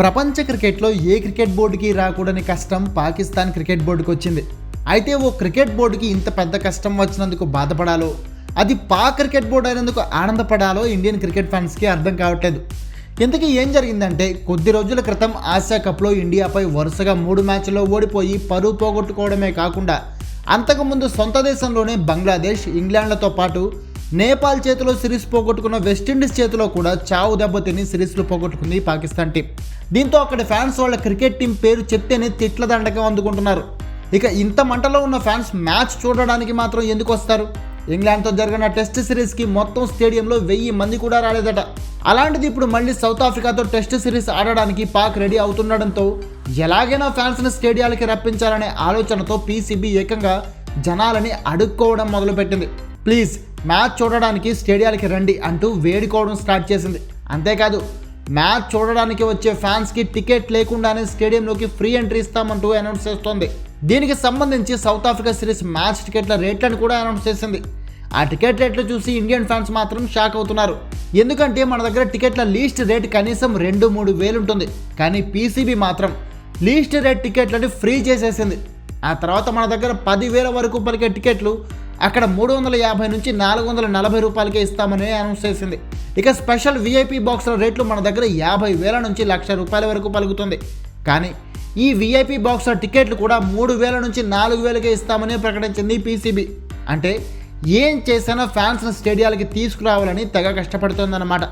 ప్రపంచ క్రికెట్లో ఏ క్రికెట్ బోర్డుకి రాకూడని కష్టం పాకిస్తాన్ క్రికెట్ బోర్డుకి వచ్చింది. అయితే ఓ క్రికెట్ బోర్డుకి ఇంత పెద్ద కష్టం వచ్చినందుకు బాధపడాలో? అది పాక్ క్రికెట్ బోర్డు అయినందుకు ఆనందపడాలో ఇండియన్ క్రికెట్ ఫ్యాన్స్కి అర్థం కావట్లేదు. ఇంతకీ ఏం జరిగిందంటే కొద్ది రోజుల క్రితం ఆసియా కప్లో ఇండియాపై వరుసగా మూడు మ్యాచ్ల్లో ఓడిపోయి పరువు పోగొట్టుకోవడమే కాకుండా అంతకుముందు సొంత దేశంలోనే బంగ్లాదేశ్ ఇంగ్లాండ్లతో పాటు నేపాల్ చేతిలో సిరీస్ పోగొట్టుకున్న వెస్టిండీస్ చేతిలో కూడా చావు దెబ్బతిని సిరీస్లు పోగొట్టుకుంది పాకిస్తాన్ టీం. దీంతో అక్కడ ఫ్యాన్స్ వాళ్ళ క్రికెట్ టీం పేరు చెప్తేనే తిట్ల దండకం అందుకుంటున్నారు. ఇక ఇంత మంటలో ఉన్న ఫ్యాన్స్ మ్యాచ్ చూడడానికి మాత్రం ఎందుకు వస్తారు? ఇంగ్లాండ్తో జరిగిన టెస్ట్ సిరీస్కి మొత్తం స్టేడియంలో వెయ్యి మంది కూడా రాలేదట. అలాంటిది ఇప్పుడు మళ్ళీ సౌత్ ఆఫ్రికాతో టెస్ట్ సిరీస్ ఆడడానికి పాక్ రెడీ అవుతుండడంతో ఎలాగైనా ఫ్యాన్స్ని స్టేడియాలకి రప్పించాలనే ఆలోచనతో పీసీబీ ఏకంగా జనాలని అడుక్కోవడం మొదలుపెట్టింది. ప్లీజ్ మ్యాచ్ చూడడానికి స్టేడియాలకి రండి అంటూ వేడుకోవడం స్టార్ట్ చేసింది. అంతేకాదు మ్యాచ్ చూడడానికి వచ్చే ఫ్యాన్స్కి టికెట్ లేకుండానే స్టేడియంలోకి ఫ్రీ ఎంట్రీ ఇస్తామంటూ అనౌన్స్ చేస్తోంది. దీనికి సంబంధించి సౌత్ ఆఫ్రికా సిరీస్ మ్యాచ్ టికెట్ల రేట్లను కూడా అనౌన్స్ చేసింది. ఆ టికెట్ రేట్లు చూసి ఇండియన్ ఫ్యాన్స్ మాత్రం షాక్ అవుతున్నారు. ఎందుకంటే మన దగ్గర టికెట్ల లీస్ట్ రేట్ కనీసం రెండు మూడు వేలు ఉంటుంది. కానీ పీసీబీ మాత్రం లీస్ట్ రేట్ టికెట్లని ఫ్రీ చేసేసింది. ఆ తర్వాత మన దగ్గర పదివేల వరకు పలికే టికెట్లు అక్కడ మూడు వందల యాభై నుంచి నాలుగు వందల నలభై రూపాయలకే ఇస్తామని అనౌన్స్ చేసింది. ఇక స్పెషల్ విఐపి బాక్సుల రేట్లు మన దగ్గర యాభై వేల నుంచి లక్ష రూపాయల వరకు పలుకుతుంది. కానీ ఈ విఐపి బాక్సుల టికెట్లు కూడా మూడు వేల నుంచి నాలుగు వేలకే ఇస్తామని ప్రకటించింది పీసీబీ అంటే ఏం చేసినా ఫ్యాన్స్ని స్టేడియాలకి తీసుకురావాలని తెగ కష్టపడుతోందన్నమాట.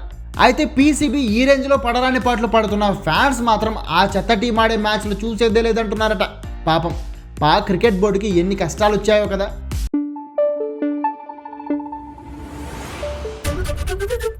అయితే పీసీబీ ఈ రేంజ్లో పడరాని పాటలు పడుతున్న ఫ్యాన్స్ మాత్రం ఆ చెత్త టీం ఆడే మ్యాచ్లు చూసేదే లేదంటున్నారట. పాపం పా క్రికెట్ బోర్డుకి ఎన్ని కష్టాలు వచ్చాయో కదా. Thank you.